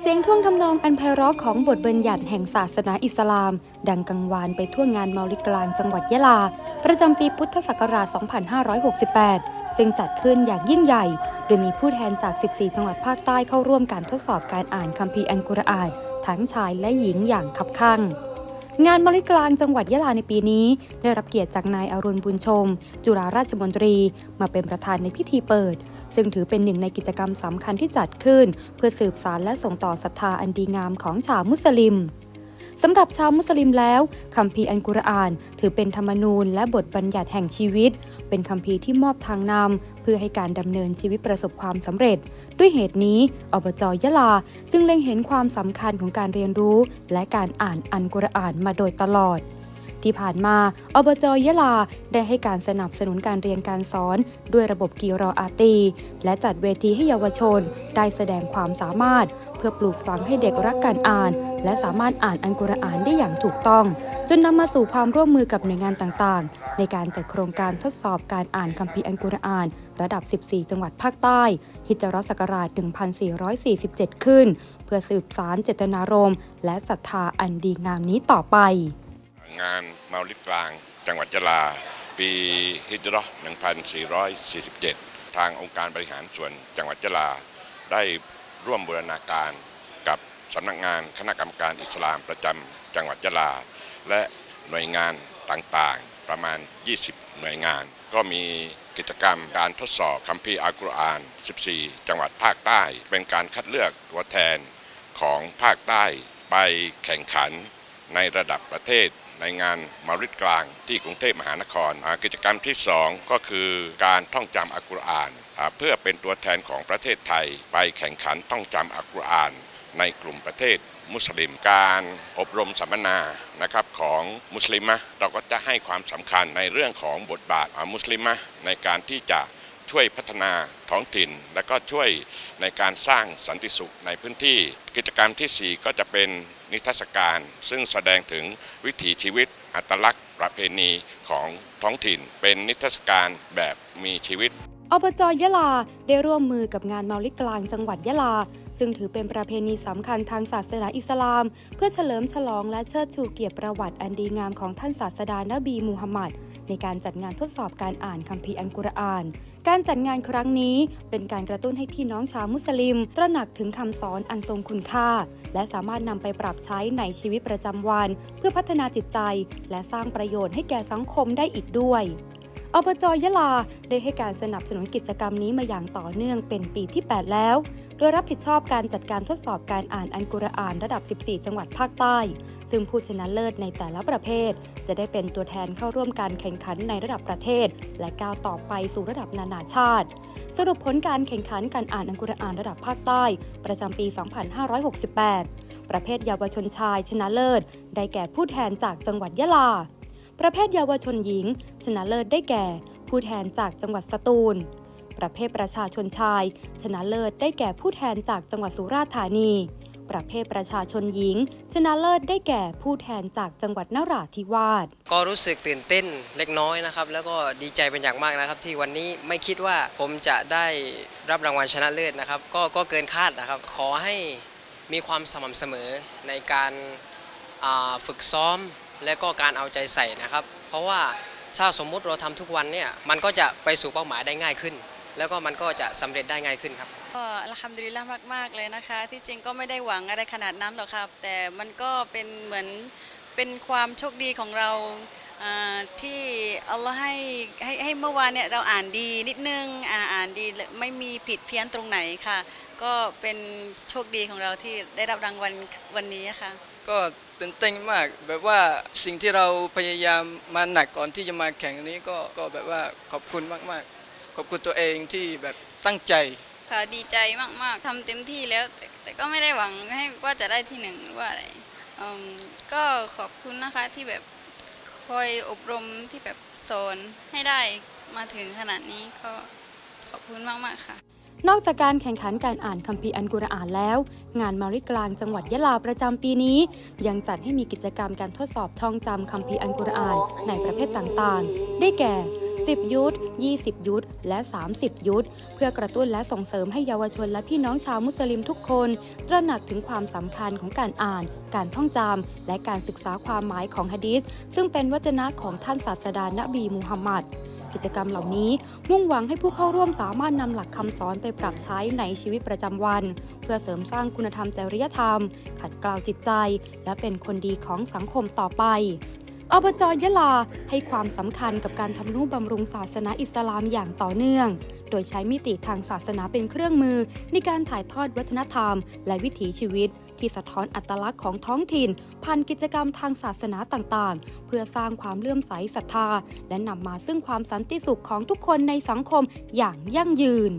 เสียงท่วงทำนองอันไพเราะของบทบัญญัติแห่งศาสนาอิสลาม ดังกังวานไปทั่วงานเมาลิกลางจังหวัดยะลา ประจำปีพุทธศักราช 2568 ซึ่งจัดขึ้นอย่างยิ่งใหญ่ โดยมีผู้แทนจาก 14 จังหวัดภาคใต้เข้าร่วมการทดสอบการอ่านคัมภีร์อัลกุรอานทั้งชายและหญิงอย่างคับคั่ง งานมาลิกลางจังหวัดยะลาในปีนี้ ได้รับเกียรติจากนายอรุณบุญชม จุฬาราชมนตรี มาเป็นประธานในพิธีเปิด ซึ่งถือเป็นหนึ่งในกิจกรรมสำคัญที่จัดขึ้น เพื่อสืบสารและส่งต่อศรัทธาอันดีงามของชาวมุสลิม สำหรับชาวมุสลิมแล้วคัมภีร์อัลกุรอาน ถือเป็นธรรมนูญและบทบัญญัติแห่งชีวิต เป็นคัมภีร์ที่มอบทางนำเพื่อให้การดำเนินชีวิตประสบความสำเร็จ ด้วยเหตุนี้อบจยะลาจึงเล็งเห็นความสำคัญของการเรียนรู้ และการอ่านอัลกุรอานมาโดยตลอด ที่ผ่านมาอบจยะลาได้ให้การสนับสนุนการเรียนการสอน ด้วยระบบกีรออาตี และจัดเวทีให้เยาวชน ได้แสดงความสามารถ เพื่อปลูกฝังให้เด็กรักการอ่าน และสามารถอ่านอัลกุรอานได้อย่างถูกต้อง จนนำมาสู่ความร่วมมือกับหน่วยงานต่างๆ ในการจัดโครงการทดสอบการอ่านคัมภีร์อัลกุรอาน ระดับ 14 จังหวัดภาคใต้ ฮิจรัสศักราช 1447 ขึ้น เพื่อสืบสารเจตนารมณ์และศรัทธาอันดีงามนี้ต่อไป งานเมาลิกลาง จังหวัดยะลา ปีฮิจราะห์1447 ทางองค์การบริหารส่วนจังหวัดยะลา ได้ร่วมบูรณาการกับสำนักงานคณะกรรมการอิสลามประจำจังหวัดยะลา และหน่วยงานต่างๆ ประมาณ 20 หน่วยงาน ก็มีกิจกรรมการทดสอบคัมภีร์อัลกุรอาน 14 จังหวัดภาคใต้ เป็นการคัดเลือกตัวแทนของภาคใต้ไปแข่งขันในระดับประเทศ ในงานมาริดกลางที่กรุงเทพมหานคร กิจกรรมที่ 2 ก็คือการท่องจำอัลกุรอาน เพื่อเป็นตัวแทนของประเทศไทย ไปแข่งขันท่องจำอัลกุรอาน ในกลุ่มประเทศมุสลิมการอบรมสัมมนานะครับของมุสลิมะเราก็จะให้ความสำคัญในเรื่องของบทบาทมุสลิมะในการที่จะ ช่วยพัฒนาท้องถิ่น และก็ช่วยในการสร้างสันติสุขในพื้นที่ กิจกรรมทีสี่ 4 ก็จะเป็นนิทรรศการ ซึ่งแสดงถึงวิถีชีวิต อัตลักษณ์ ประเพณีของท้องถิ่น เป็นนิทรรศการแบบมีชีวิตอบจยะลาได้ร่วมมือกับงานเมาลิกลางจังหวัดยะลา ซึ่งถือเป็นประเพณีสำคัญทางศาสนาอิสลาม เพื่อเฉลิมฉลองและเชิดชูเกียรติประวัติอันดีงามของท่านศาสดานบีมูฮัมหมัด ในการจัดงานทดสอบการอ่านคัมภีร์อัลกุรอาน การจัดงานครั้งนี้เป็นการกระตุ้นให้พี่น้องชาวมุสลิม ตระหนักถึงคำสอนอันทรงคุณค่า และสามารถนำไปปรับใช้ในชีวิตประจำวัน เพื่อพัฒนาจิตใจ และสร้างประโยชน์ให้แก่สังคมได้อีกด้วย อบจยะลาได้ให้การสนับสนุนกิจกรรมนี้มาอย่างต่อเนื่องเป็นปีที่ 8 แล้ว โดยรับผิดชอบการจัดการทดสอบการอ่านอัลกุรอานระดับ 14 จังหวัดภาคใต้ ซึ่งผู้ชนะเลิศในแต่ละประเภท จะได้เป็นตัวแทนเข้าร่วมการแข่งขันในระดับประเทศ และก้าวต่อไปสู่ระดับนานาชาติ สรุปผลการแข่งขันการอ่านอัลกุรอานระดับภาคใต้ ประจำปี 2568 ประเภทเยาวชนชายชนะเลิศ ได้แก่ผู้แทนจากจังหวัดยะลา ประเภทเยาวชนหญิง ชนะเลิศได้แก่ ผู้แทนจากจังหวัดสตูล ประเภทประชาชนชาย ชนะเลิศได้แก่ผู้แทนจากจังหวัดสุราษฎร์ธานี ประเภทประชาชนหญิง ชนะเลิศได้แก่ผู้แทนจากจังหวัดนราธิวาสก็รู้สึกตื่นเต้นเล็กน้อยนะครับ แล้วก็ดีใจเป็นอย่างมากนะครับ ที่วันนี้ไม่คิดว่าผมจะได้รับรางวัลชนะเลิศนะครับ ก็ก็เกินคาดนะครับ ขอให้มีความสม่ำเสมอในการฝึกซ้อม และก็การเอาใจใส่นะครับ เพราะว่าถ้าสมมุติเราทำทุกวันเนี่ยมันก็จะไปสู่เป้าหมายได้ง่ายขึ้น แล้วก็มันก็จะสำเร็จได้ง่ายขึ้นครับก็อัลฮัมดุลิลละมาก ๆ เลยนะคะ ที่จริงก็ไม่ได้หวังอะไรขนาดนั้นหรอกครับ แต่มันก็เป็นเหมือนเป็นความโชคดีของเราอ่าที่อัลลอฮ์ให้ให้ให้เมื่อวานเนี่ยเราอ่านดีนิดนึงอ่าอ่านดีไม่มีผิดเพี้ยนตรงไหนค่ะ ก็เป็นโชคดีของเราที่ได้รับรางวัลวันนี้ค่ะ ก็ตื่นเต้นมาก แบบว่าสิ่งที่เราพยายามมาหนักก่อนที่จะมาแข่งนี้ก็ก็แบบว่าขอบคุณมากๆ ขอบคุณตัวเองที่แบบตั้งใจ ค่ะดีใจมากๆทำเต็มที่แล้วแต่แต่ก็ไม่ได้หวังให้ว่าจะได้ที่หนึ่งหรือว่าอะไรอืมก็ขอบคุณนะคะที่แบบคอยอบรมที่แบบสอนให้ได้มาถึงขนาดนี้ก็ขอบคุณมากๆค่ะ นอกจากการแข่งขันการอ่านคัมภีร์อัลกุรอานแล้ว งานมาริกลางจังหวัดยะลาประจำปีนี้ ยังจัดให้มีกิจกรรมการทดสอบท่องจำคัมภีร์อัลกุรอานในประเภทต่างๆ ได้แก่ 10 ยุทธ20 ยุทธและ 30 ยุทธเพื่อกระตุ้นและส่งเสริมให้เยาวชนและพี่น้องชาวมุสลิมทุกคน ตระหนักถึงความสำคัญของการอ่าน การท่องจำและการศึกษาความหมายของฮะดีษซึ่งเป็นวจนะของท่านศาสดานบีมูฮัมมัด กิจกรรมเหล่านี้ มุ่งหวังให้ผู้เข้าร่วมสามารถนำหลักคำสอนไปปรับใช้ในชีวิตประจำวัน เพื่อเสริมสร้างคุณธรรมจริยธรรม ขัดเกลาจิตใจ และเป็นคนดีของสังคมต่อไปอบจยะลาให้ความสำคัญกับการทำนุบำรุงศาสนาอิสลามอย่างต่อเนื่อง โดยใช้มิติทางศาสนาเป็นเครื่องมือในการถ่ายทอดวัฒนธรรม และวิถีชีวิต ที่สะท้อนอัตลักษณ์ของท้องถิ่นผ่านกิจกรรมทางศาสนาต่างๆ เพื่อสร้างความเลื่อมใสศรัทธา และนำมาซึ่งความสันติสุขของทุกคนในสังคมอย่างยั่งยืน